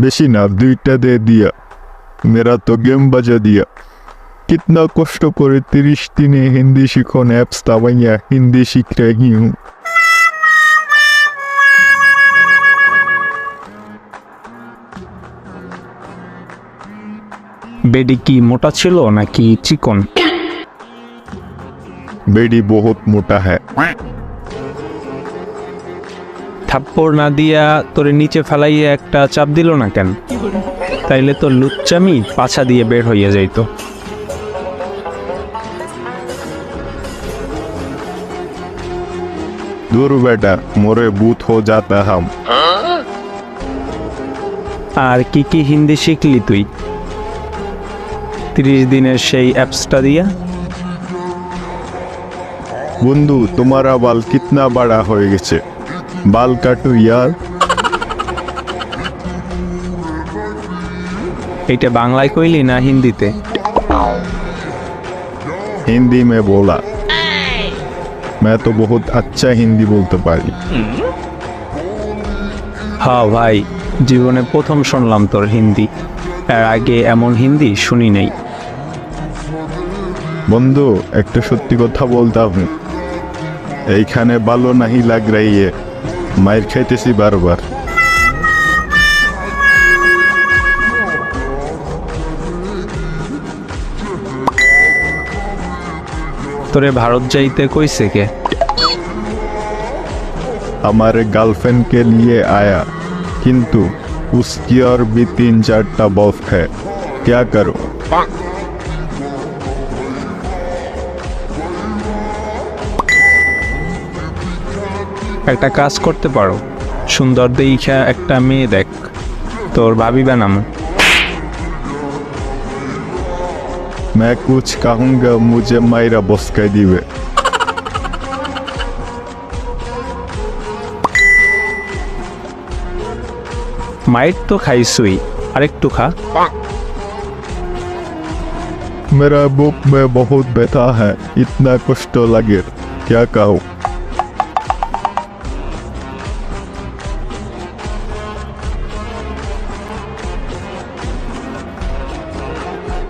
বেশি না দুইটা দে দিয়া। মেরা তো গেম বাজা দিয়া। কিতনা কষ্ট করে তিরিশ দিনে হিন্দি শিখন অ্যাপস তাবাইয়া হিন্দি শিখরে গিয়ে। বেডি কি মোটা ছিল নাকি চিকন? বেডি বহুত মোটা হ্যাঁ থাপ্পড় না দিয়া তোরে নিচে ফেলাইয়া একটা চাপ দিল না কেন তাইলে তো লুচ্চামি পাছা দিয়ে বের হইয়া যাইতো दूर बेटा मोरे बूथ हो जाता हम আর কি কি হিন্দি শিখলি তুই তিরিশ দিনের সেই অ্যাপসটা দিয়া বন্ধু তোমারা বাল কিতনা বড়া হয়ে গেছে বাল কাটু ইয়ার এইটা বাংলায় কইলি না হিন্দিতে हिंदी में बोला मैं तो बहुत अच्छा हिंदी बोलते पारी হ্যাঁ ভাই জীবনে প্রথম শুনলাম তোর হিন্দি এর আগে এমন হিন্দি শুনি নাই বন্ধু একটা সত্যি কথা বলতাম এইখানে ভালো নাহি লাগ রাইয়ে মায়ের খাইতেছি বারবার তোরে ভারত যাইতে কইছে কে हमारे गर्लफ्रेंड के लिए आया किंतु उसकी और भी तीन चारटा बॉफ है क्या करूं একটা কাজ করতে পারো সুন্দর দেখা একটা মেয়ে দেখ তোর ভাবি বানাম मैं कुछ कहूंगा मुझे मायरा बॉस कह दिवे মাইট তো খাইছুই আরেকটু খা मेरा बुक में बहुत व्यथा है इतना कष्ट लगे क्या कहूँ